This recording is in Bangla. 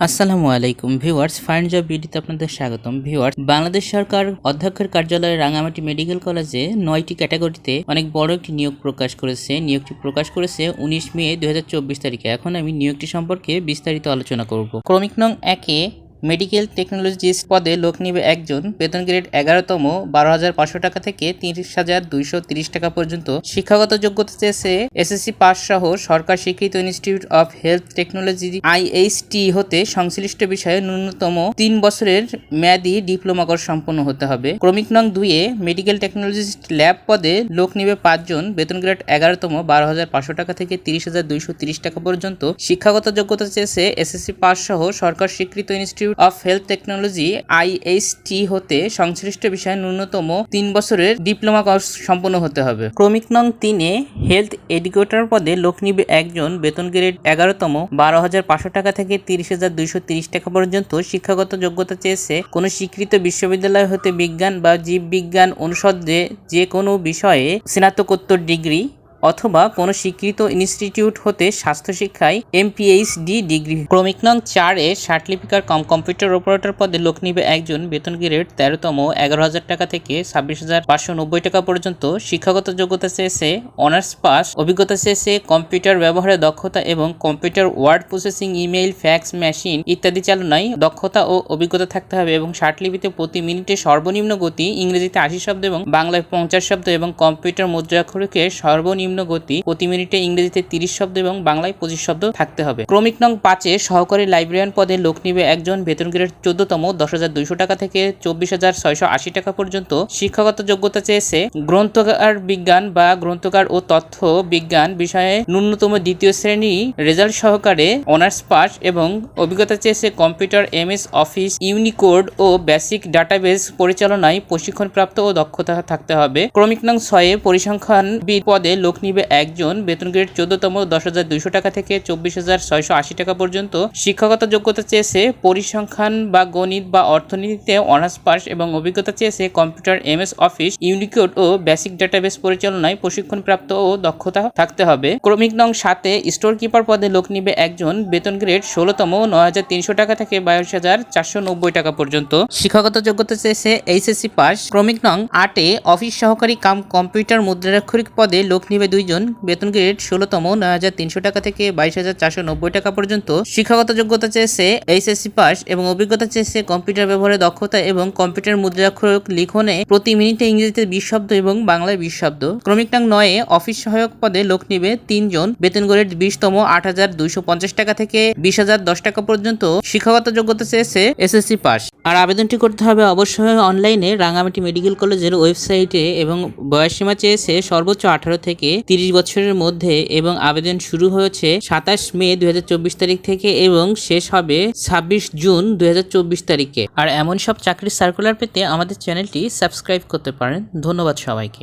আসসালামু আলাইকুম ভিউয়ার্স ফাইন জব বিডিতে আপনাদের স্বাগতম। ভিউয়ার্স, বাংলাদেশ সরকার অধ্যক্ষের কার্যালয়ে রাঙামাটি মেডিকেল কলেজে নয়টি ক্যাটাগরিতে অনেক বড় একটি নিয়োগ প্রকাশ করেছে। নিয়োগটি প্রকাশ করেছে উনিশ মে দু হাজার চব্বিশ তারিখে। এখন আমি নিয়োগটি সম্পর্কে বিস্তারিত আলোচনা করব। ক্রমিক নং একে মেডিকেল টেকনোলজিস্ট পদে লোক নিবে একজন। বেতন গ্রেড এগারোতম, বারো হাজার পাঁচশো টাকা থেকে তিরিশ হাজার দুইশো তিরিশ টাকা পর্যন্ত। শিক্ষাগত যোগ্যতা চেয়েছে এসএসসি পাস সহ সরকার স্বীকৃত institute of health technology IHT হতে সংশ্লিষ্ট বিষয়ে ন্যূনতম তিন বছরের মেয়াদি ডিপ্লোমা কোর্স সম্পন্ন হতে হবে। ক্রমিক নং দুইয়ে মেডিকেল টেকনোলজিস্ট ল্যাব পদে লোক নিবে পাঁচজন, বেতন গ্রেড এগারোতম, বারো হাজার পাঁচশো টাকা থেকে তিরিশ হাজার দুইশো তিরিশ টাকা পর্যন্ত। শিক্ষাগত যোগ্যতা চেয়েছে এসএসসি পাস সহ সরকার স্বীকৃত institute of health technology, IHT হতে সংশ্লিষ্ট বিষয়ে ন্যূনতম তিন বছরের ডিপ্লোমা কোর্স সম্পন্ন হতে হবে। ক্রমিক নং তিনে, হেলথ এডুকেটর পদে লোক নিবে একজন বেতন গ্রেড এগারোতম, বারো হাজার পাঁচশো টাকা থেকে তিরিশ হাজার দুইশো তিরিশ টাকা পর্যন্ত শিক্ষাগত যোগ্যতা চেয়েছে কোনো স্বীকৃত বিশ্ববিদ্যালয় হতে বিজ্ঞান বা জীববিজ্ঞান অনুষদে যে কোনো বিষয়ে স্নাতকোত্তর ডিগ্রি অথবা কোনো স্বীকৃত ইনস্টিটিউট হতে স্বাস্থ্য শিক্ষায় এমপিএইচডি ডিগ্রি। ক্রমিক নং চারে সার্টিফিকার কম কম্পিউটার অপারেটর পদে লোক নিবে একজন বেতন গ্রেড তেরোতম এগারো হাজার টাকা থেকে ছাব্বিশ হাজার পাঁচশো নব্বই টাকা পর্যন্ত শিক্ষাগত যোগ্যতা চেয়েছে, অনার্স পাস, অভিজ্ঞতা চেয়েছে, কম্পিউটার ব্যবহারে দক্ষতা এবং computer word processing, email, fax, machine ইত্যাদি চালনায় দক্ষতা ও অভিজ্ঞতা থাকতে হবে এবং লিপিতে প্রতি মিনিটে সর্বনিম্ন গতি ইংরেজিতে আশি শব্দ এবং বাংলায় পঞ্চাশ শব্দ এবং কম্পিউটার মুদ্রাক্ষরকে সর্বনিম্ন নিম্ন গতি, প্রতি মিনিটে ইংরেজিতে তিরিশ শব্দ এবং বাংলায় পঁচিশ শব্দ থাকতে হবে। ক্রমিক নং পাঁচে সহকারী লাইব্রেরিয়ান পদে লোক নিবে একজন বেতন গ্রেড চোদ্দতম দশ হাজার দুইশো টাকা থেকে চব্বিশ হাজার ছয়শো আশি টাকা পর্যন্ত। শিক্ষাগত যোগ্যতা চেয়েছে গ্রন্থকার বিজ্ঞান বা গ্রন্থকার ও তথ্য বিজ্ঞান বিষয়ে ন্যূনতম দ্বিতীয় শ্রেণি রেজাল্ট সহকারে অনার্স পাস এবং অভিজ্ঞতা চেয়েছে computer M S office, Unicode ও বেসিক ডাটাবেস পরিচালনায় প্রশিক্ষণপ্রাপ্ত ও দক্ষতা থাকতে হবে। ক্রমিক নং ছয়ে পরিসংখ্যান পদে লোক নিবে একজন। বেতন গ্রেড চোদ্দতম দশ হাজার দুইশো টাকা থেকে চব্বিশ হাজার ছয়শো আশি টাকা পর্যন্ত। শিক্ষাগত যোগ্যতা চেয়েছে পরিসংখ্যান বা গণিত বা অর্থনীতিতে অনার্স পাস এবং অভিজ্ঞতা চেয়েছে computer M S office, Unicode ও বেসিক ডাটাবেস পরিচালনায় প্রশিক্ষণপ্রাপ্ত ও দক্ষতা থাকতে হবে। ক্রমিক নং সাথে স্টোর কিপার পদে লোক নিবে একজন। বেতন গ্রেড ষোলোতম নয় হাজার তিনশো টাকা থেকে বাইশ হাজার চারশো নব্বই টাকা পর্যন্ত। শিক্ষাগত যোগ্যতা চেয়েছে এইচএসসি পাস। ক্রমিক নং আটে অফিস সহকারী কাম কম্পিউটার মুদ্রাক্ষরিক পদে লোক নিবে দুইজন বেতন গ্রেড ষোলোতম নয় হাজার তিনশো টাকা থেকে বাইশ হাজার চারশো নব্বই টাকা পর্যন্ত। শিক্ষাগত যোগ্যতা চেয়েছে এইচএসসি পাস এবং অভিজ্ঞতা চেয়েছে কম্পিউটার ব্যবহারে দক্ষতা এবং কম্পিউটার মুদ্রাক্ষর লিখনে প্রতি মিনিটে ইংরেজিতে বিশ শব্দ এবং বাংলায় বিশ শব্দ। ক্রমিক নাং নয়ে অফিস সহায়ক পদে লোক নিবে তিনজন। বেতন গ্রেড বিশতম আট হাজার দুইশো পঞ্চাশ টাকা থেকে বিশ হাজার দশ টাকা পর্যন্ত। শিক্ষাগত যোগ্যতা চেয়েছে এসএসসি পাস। আর আবেদনটি করতে হবে অবশ্যই অনলাইনে রাঙামাটি মেডিকেল কলেজের ওয়েবসাইটে এবং বয়সসীমা চেয়েছে সর্বোচ্চ আঠারো থেকে তিরিশ বছরের মধ্যে এবং আবেদন শুরু হয়েছে সাতাশ মে দুই হাজার চব্বিশ তারিখ থেকে এবং শেষ হবে ছাব্বিশ জুন দুই হাজার চব্বিশ তারিখে। আর এমন সব চাকরির সার্কুলার পেতে আমাদের চ্যানেলটি সাবস্ক্রাইব করতে পারেন। ধন্যবাদ সবাইকে।